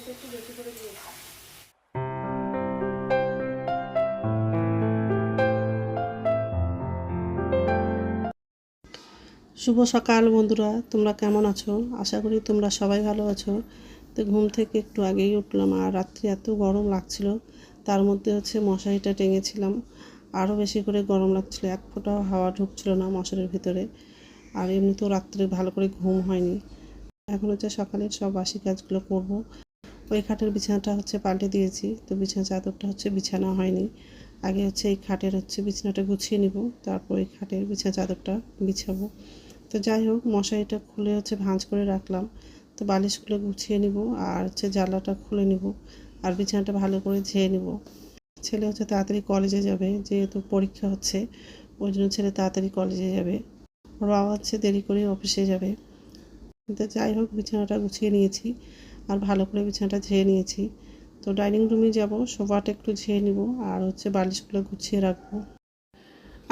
তেলটা একটু বেশি করে দিয়েছি শুভ সকাল বন্ধুরা, তোমরা কেমন আছো? আশা করি তোমরা সবাই ভালো আছো। তো ঘুম থেকে একটু আগেই উঠলাম আর রাত্রি এত গরম লাগছিল, তার মধ্যে হচ্ছে মশারিটা টেঙেছিলাম। আরও বেশি করে গরম লাগছিল, এক ফোঁটাও হাওয়া ঢুকছিল না মশারির ভিতরে। আর এমনিতেও রাত্রে ভালো করে ঘুম হয়নি। এখন হচ্ছে সকালের সব বাসি কাজগুলো করব। ওই খাটের বিছানাটা হচ্ছে পাল্টে দিয়েছি, তো বিছানা চাদরটা হচ্ছে বিছানা হয়নি। আগে হচ্ছে এই খাটের হচ্ছে বিছানাটা গুছিয়ে নিব, তারপর এই খাটের বিছানা চাদরটা বিছাবো। তো যাই হোক, মশারিটা খুলে হচ্ছে ভাঁজ করে রাখলাম, তো বালিশগুলো গুছিয়ে নিব আর হচ্ছে জানলাটা খুলে নিব আর বিছানাটা ভালো করে ঝেয়ে নিব। ছেলে হচ্ছে তাড়াতাড়ি কলেজে যাবে, যেহেতু পরীক্ষা হচ্ছে, ওই জন্য ছেলে তাড়াতাড়ি কলেজে যাবে। ওর বাবা হচ্ছে দেরি করে অফিসে যাবে। তো যাই হোক, বিছানাটা গুছিয়ে নিয়েছি। আর ভালো করে বিছানাটা ঝেয়ে নিয়েছি। তো ডাইনিং রুমে যাব, সোফাটা একটু ঝেয়ে নিব আর হচ্ছে বালিশগুলো গুছিয়ে রাখব।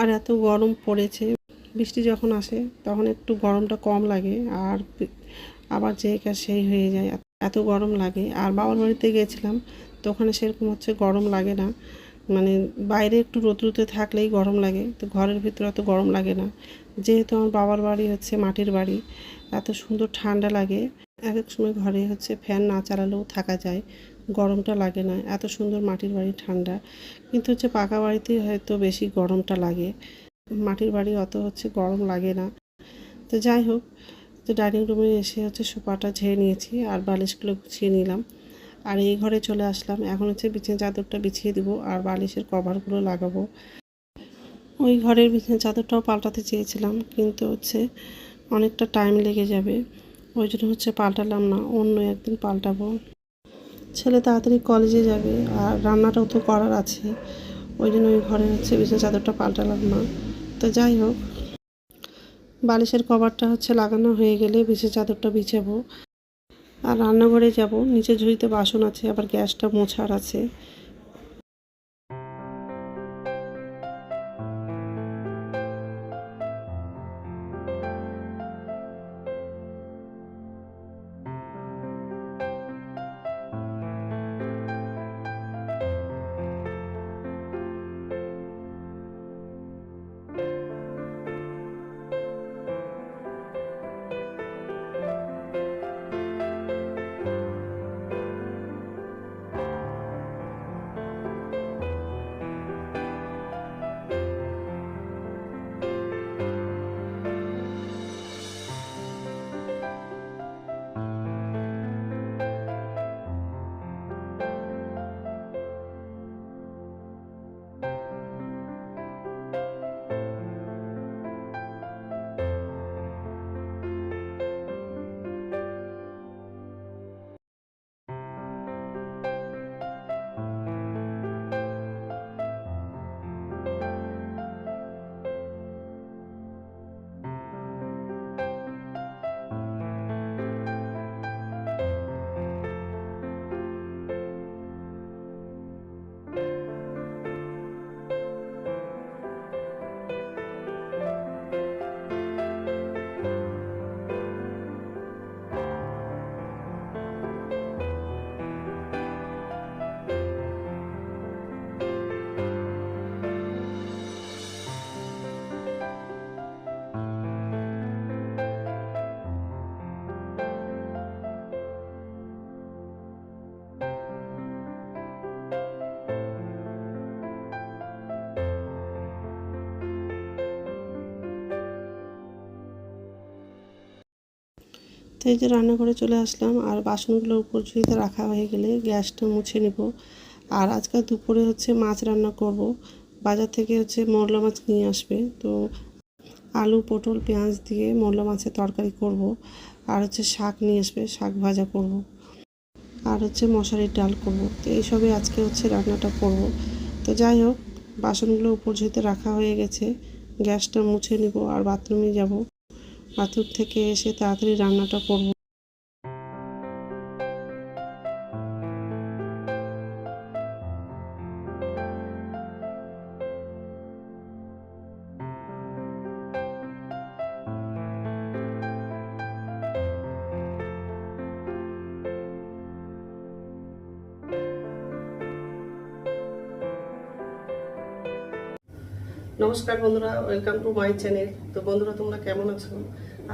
আর এত গরম পড়েছে, বৃষ্টি যখন আসে তখন একটু গরমটা কম লাগে আর আবার যে কাজ সেই হয়ে যায়, এত গরম লাগে। আর বাবার বাড়িতে গিয়েছিলাম তো ওখানে সেরকম হচ্ছে গরম লাগে না। মানে বাইরে একটু রোদ্রুতে থাকলেই গরম লাগে, তো ঘরের ভিতরে অত গরম লাগে না। যেহেতু আমার বাবার বাড়ি হচ্ছে মাটির বাড়ি এত সুন্দর ঠান্ডা লাগে। এক এক সময় ঘরে হচ্ছে ফ্যান না চালালেও থাকা যায়। গরমটা লাগে না। এত সুন্দর মাটির বাড়ি ঠান্ডা। কিন্তু হচ্ছে পাকা বাড়িতেই হয়তো বেশি গরমটা লাগে। মাটির বাড়ি অত হচ্ছে গরম লাগে না। তো যাই হোক, তো ডাইনিং রুমে এসে হচ্ছে সোফাটা ঝেড়ে নিয়েছি আর বালিশগুলো গুছিয়ে নিলাম। আর এই ঘরে চলে আসলাম। এখন হচ্ছে বিছানা চাদরটা বিছিয়ে দিব আর বালিশের কভারগুলো লাগাবো। ওই ঘরের বিছানা চাদরটাও পাল্টাতে চেয়েছিলাম। কিন্তু হচ্ছে অনেকটা টাইম লেগে যাবে। ওই জন্য হচ্ছে পাল্টালাম না, অন্য একদিন পাল্টাবো। ছেলে তাড়াতাড়ি কলেজে যাবে, আর রান্নাটাও তো করার আছে। ওই জন্য ওই ঘরে হচ্ছে বিছানা চাদরটা পাল্টালাম না। তো যাই হোক, বালিশের কভারটা হচ্ছে লাগানো হয়ে গেলে বিছানা চাদরটা বিছাবো। আর রান্নাঘরে যাব, নিচে ঝুড়িতে বাসন আছে, আবার গ্যাসটা মোছার আছে। এই যে রান্নাঘরে চলে আসলাম, আর বাসনগুলো উপর ঝুড়িতে রাখা হয়ে গেলে গ্যাসটা মুছে নিব। আর আজকাল দুপুরে হচ্ছে মাছ রান্না করব। বাজার থেকে হচ্ছে মোরলা মাছ নিয়ে আসবে। তো আলু, পটল, পেঁয়াজ দিয়ে মোরলা মাছের তরকারি করব। আর হচ্ছে শাক নিয়ে আসবে, শাক ভাজা করব। আর হচ্ছে মশারির ডাল করব। তো এইসবই আজকে হচ্ছে রান্নাটা করব। তো যাই হোক, বাসনগুলো উপর ঝুড়িতে রাখা হয়ে গেছে। গ্যাসটা মুছে নিব আর বাথরুমে যাব। বাথরুম থেকে এসে তাড়াতাড়ি রান্নাটা করব। নমস্কার বন্ধুরা ওয়েলকাম টু মাই চ্যানেল। তো বন্ধুরা, তোমরা কেমন আছো?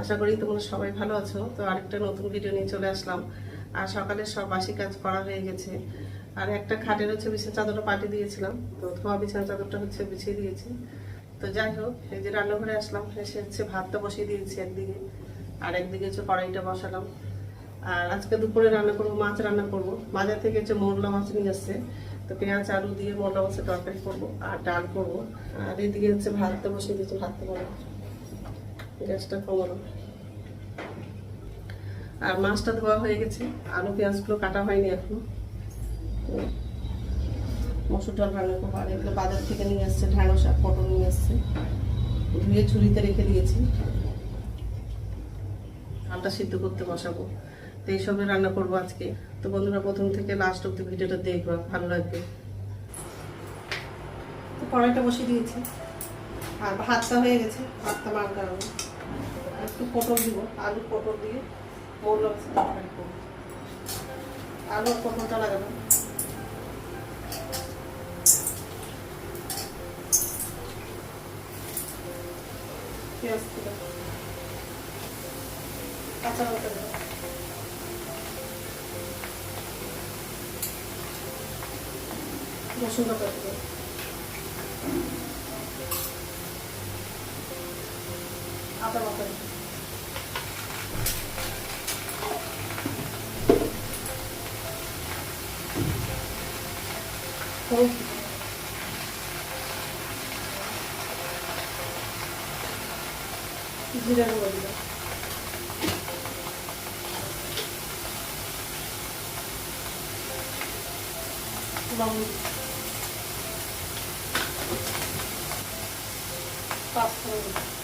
আশা করি তোমরা সবাই ভালো আছো। তো আরেকটা নতুন ভিডিও নিয়ে চলে আসলাম। আর সকালে সব বাসি কাজ করা হয়ে গেছে। আর একটা খাটের হচ্ছে বিছানা চাদরটা পাঠিয়ে দিয়েছিলাম। তো ধোয়া বিছানা, চাদরটা হচ্ছে বিছিয়ে দিয়েছি। তো যাই হোক, এই যে রান্নাঘরে আসলাম, এসে হচ্ছে ভাতটা বসিয়ে দিয়েছি একদিকে। আর একদিকে হচ্ছে কড়াইটা বসালাম। আর আজকে দুপুরে রান্না করব, মাছ রান্না করব। বাজার থেকে হচ্ছে মোরলা মাছ নিয়ে আসছে। তো পেঁয়াজ, আলু দিয়ে মোরলা মাছের তরকারি করব আর ডাল করব। আর এদিকে হচ্ছে ভাতটা বসিয়ে দিয়েছি, ভাতটা বলো গ্যাসটা কমানো। আর মাছটা ধোয়া হয়ে গেছে। আলু পেঁয়াজগুলো কাটা হয়নি এখন। মসুর ডাল রান্না করব। আর এগুলো বাজার থেকে নিয়ে আসছে, ঢ্যাঁড়স আর পটল নিয়ে আসছে। ধুয়ে ঝুড়িতে রেখে দিয়েছি। ডালটা সিদ্ধ করতে বসাবো। তো এইসবের রান্না করব আজকে। তো বন্ধুরা, প্রথম থেকে লাস্ট অব্দি ভিডিওটা দেখব, ভালো লাগবে। তো কড়াইটা বসিয়ে দিয়েছি। আর ভাতটা হয়ে গেছে, ভাতটা মান কারণ একটু পটল দিব, আলু পটল দিয়ে করব আলু পটলটা লাগাবো। রসুন আদা বাটা দিলাম হলুদ দিলাম। জিরা গুঁড়ো দিলাম লবণ দিলাম।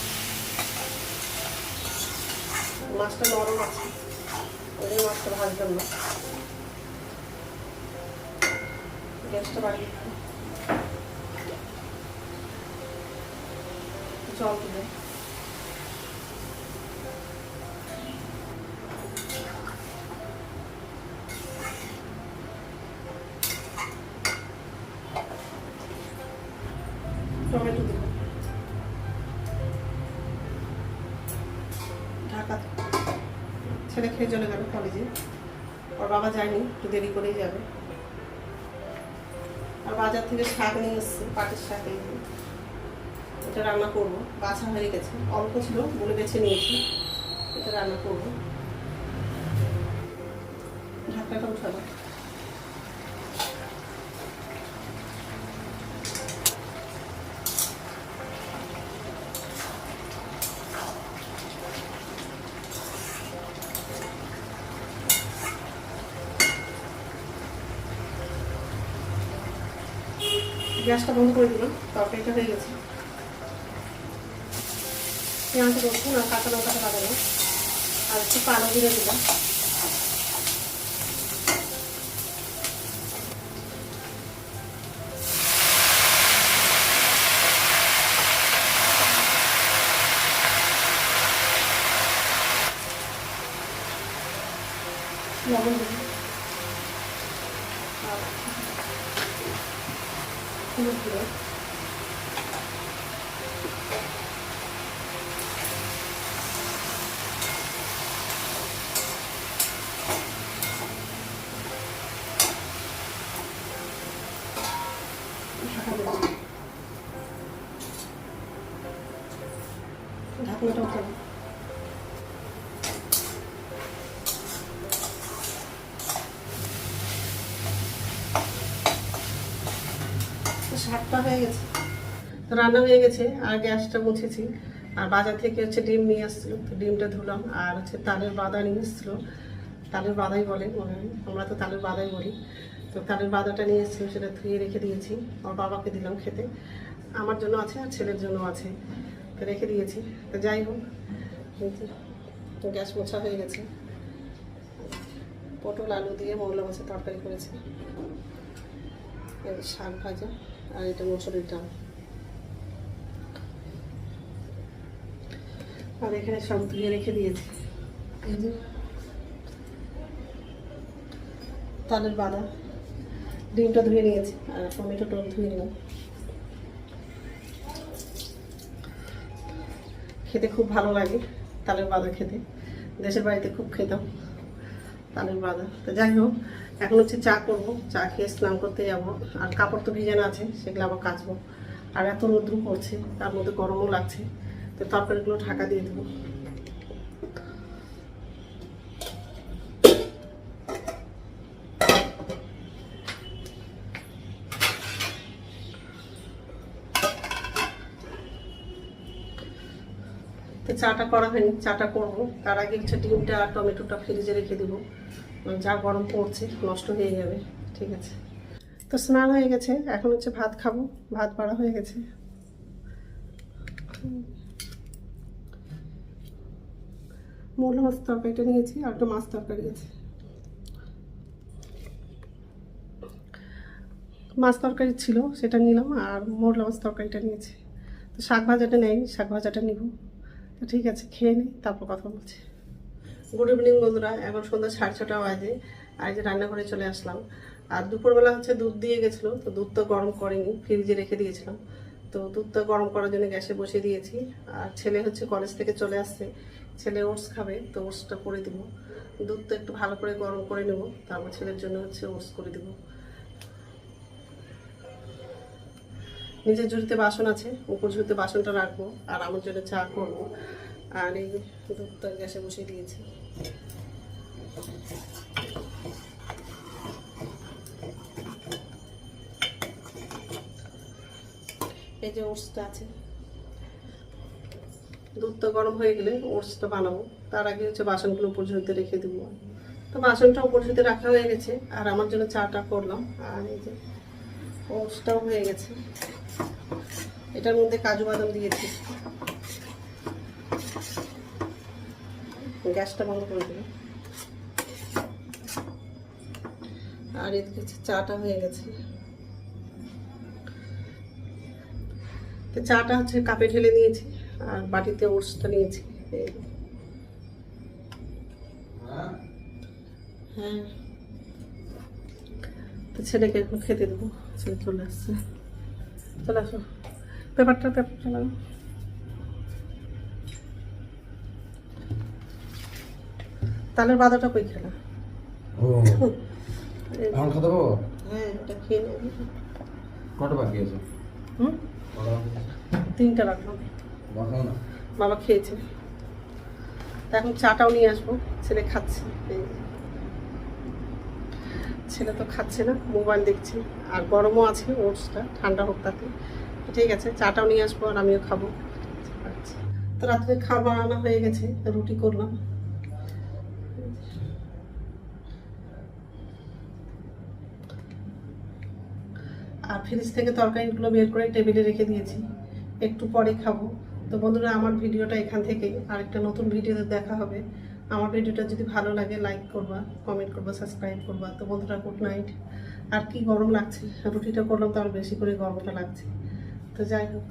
মাছটা নরম আছে। ওই মাছটা ভাজতাম না। গ্যাসটা বাড়িয়ে জল দিলাম খেয়ে চলে গেল কলেজে ওর বাবা যায়নি, একটু দেরি করেই যাবে। আর বাজার থেকে শাক নিয়ে এসছে, পাটের শাক এটা রান্না করব। বাছা হয়ে গেছে। অল্প ছিল, বলে বেছে নিয়েছি। এটা রান্না করব। ঢাকনাটা উঠাবো। গ্যাসটা বন্ধ করে দিলাম তরকারিটা হয়ে গেছে। পেঁয়াজ, রসুন আর কাঁচা লঙ্কাটা লাগালাম, আর একটু কালো জিরে দিলাম। লবণ দিলাম। আর শাকটা হয়ে গেছে। তো রান্না হয়ে গেছে, আর গ্যাসটা মুছেছি। আর বাজার থেকে হচ্ছে ডিম নিয়ে আসছিল ডিমটা ধুলাম। আর হচ্ছে তালের বাদা নিয়ে এসেছিল। তালের বাদাই বলে আমরা তো তালের বাদাই বলি। তো তালের বাদাটা নিয়ে এসেছিল সেটা ধুয়ে রেখে দিয়েছি। আমার বাবাকে দিলাম খেতে। আমার জন্য আছে আর ছেলের জন্য আছে। তো রেখে দিয়েছি। তো যাই হোক গ্যাস মোছা হয়ে গেছে। পটল, আলু দিয়ে মৌলা মাছের তরকারি করেছি। শাক ভাজা। আর এটা মসুরির ডাল আর এখানে সব ধুয়ে রেখে দিয়েছি। তালের বাদা ডিমটা ধুয়ে নিয়েছি আর টমেটো টক ধুয়ে নিলাম। খেতে খুব ভালো লাগে তালের বাদা খেতে। দেশের বাড়িতে খুব খেতাম তালের বাদা। তো যাই হোক এখন হচ্ছে চা করব, চা খেয়ে স্নান করতে যাব। আর কাপড় তো ভিজানো আছে, সেগুলো আবার কাচবো। আর এত রোদ্রু পড়ছে, তার মধ্যে গরমও লাগছে, তো তরকারিগুলো ঢাকা দিয়ে দেবো। তো চাটা করা হয়নি, চাটা করব। তার আগে হচ্ছে ডিমটা আর টমেটোটা ফ্রিজে রেখে দেবো। যা গরম পড়ছে, নষ্ট হয়ে যাবে, ঠিক আছে। তো স্নান হয়ে গেছে, এখন হচ্ছে ভাত খাব, ভাত বাড়া হয়ে গেছে। মূল মাছ তরকারিটা নিয়েছি, আর একটা মাছ তরকারি আছে। মাছ তরকারি ছিল, সেটা নিলাম, আর মোরলা মাছ তরকারিটা নিয়েছি। তো শাক ভাজাটা নেই, শাক ভাজাটা নিব। তো ঠিক আছে, খেয়ে নিই তারপর কথা বলছি। গুড ইভিনিং বন্ধুরা। এখন সন্ধ্যা সাড়ে ছটা বাজে। আর যে রান্নাঘরে চলে আসলাম। আর দুপুরবেলা হচ্ছে দুধ দিয়ে গেছিল, তো দুধ তো গরম করেনি, ফ্রিজে রেখে দিয়েছিলাম। তো দুধটা গরম করার জন্য গ্যাসে বসিয়ে দিয়েছি। আর ছেলে হচ্ছে কলেজ থেকে চলে আসছে। ছেলে ওটস খাবে, তো ওটসটা করে দিব। দুধটা একটু ভালো করে গরম করে নেব, তারপর ছেলের জন্য হচ্ছে ওটস করে দিব। নিজের ঝুড়িতে বাসন আছে, উপর ঝুড়িতে বাসনটা রাখব, আর আমার জন্য চা করব। আর এই দুধটা গ্যাসে বসিয়ে দিয়েছি। এই যে ওটসটা আছে। দুধটা গরম হয়ে গেলে ওটসটা বানাবো। তার আগে হচ্ছে বাসনগুলো উপর ঝুড়িতে রেখে দেবো। তো বাসনটা উপর ঝুড়িতে রাখা হয়ে গেছে। আর আমার জন্য চাটা করলাম। আর এই যে ওটসটাও হয়ে গেছে। এটার মধ্যে কাজু বাদাম দিয়েছি। গ্যাসটা বন্ধ করে দেবো। আর এদিকে চাটা হয়ে গেছে। তো চাটা হচ্ছে কাপে ঢেলে নিয়েছি, আর বাটিতে ওটসটা নিয়েছি। হ্যাঁ। তো ছেলেকে এখন খেতে দেবো, ছেলে চলে আসছে। চলে আসো। পেপারটা পেপার চালানো তালের বাদাটা কই খেলা? ও। এখন খাতে পাবো হ্যাঁ ওটা খেয়ে নেব। কটা বাকি আছে? তিনটা রাখলাম না? বাবা খেয়েছে। এখন চাটাও নিয়ে আসব। ছেলে খাচ্ছে। ছেলে তো খাচ্ছে না মোবাইল দেখছে। আর গরমও আছে ওটসটা ঠান্ডা হোক তাতে। ঠিক আছে চাটাও নিয়ে আসব আর আমিও খাব। আচ্ছা। তো রাত্রে খাবার বানানো হয়ে গেছে রুটি করলাম। আর ফ্রিজ থেকে তরকারিগুলো বের করে টেবিলে রেখে দিয়েছি। একটু পরে খাব। তো বন্ধুরা, আমার ভিডিওটা এখান থেকে। আরেকটা নতুন ভিডিওতে দেখা হবে। আমার ভিডিওটা যদি ভালো লাগে লাইক করবা কমেন্ট করবা সাবস্ক্রাইব করবা। তো বন্ধুরা গুড নাইট আর কি গরম লাগছে? রুটিটা করলাম তো আর বেশি করে গরমটা লাগছে। তো যাই হোক।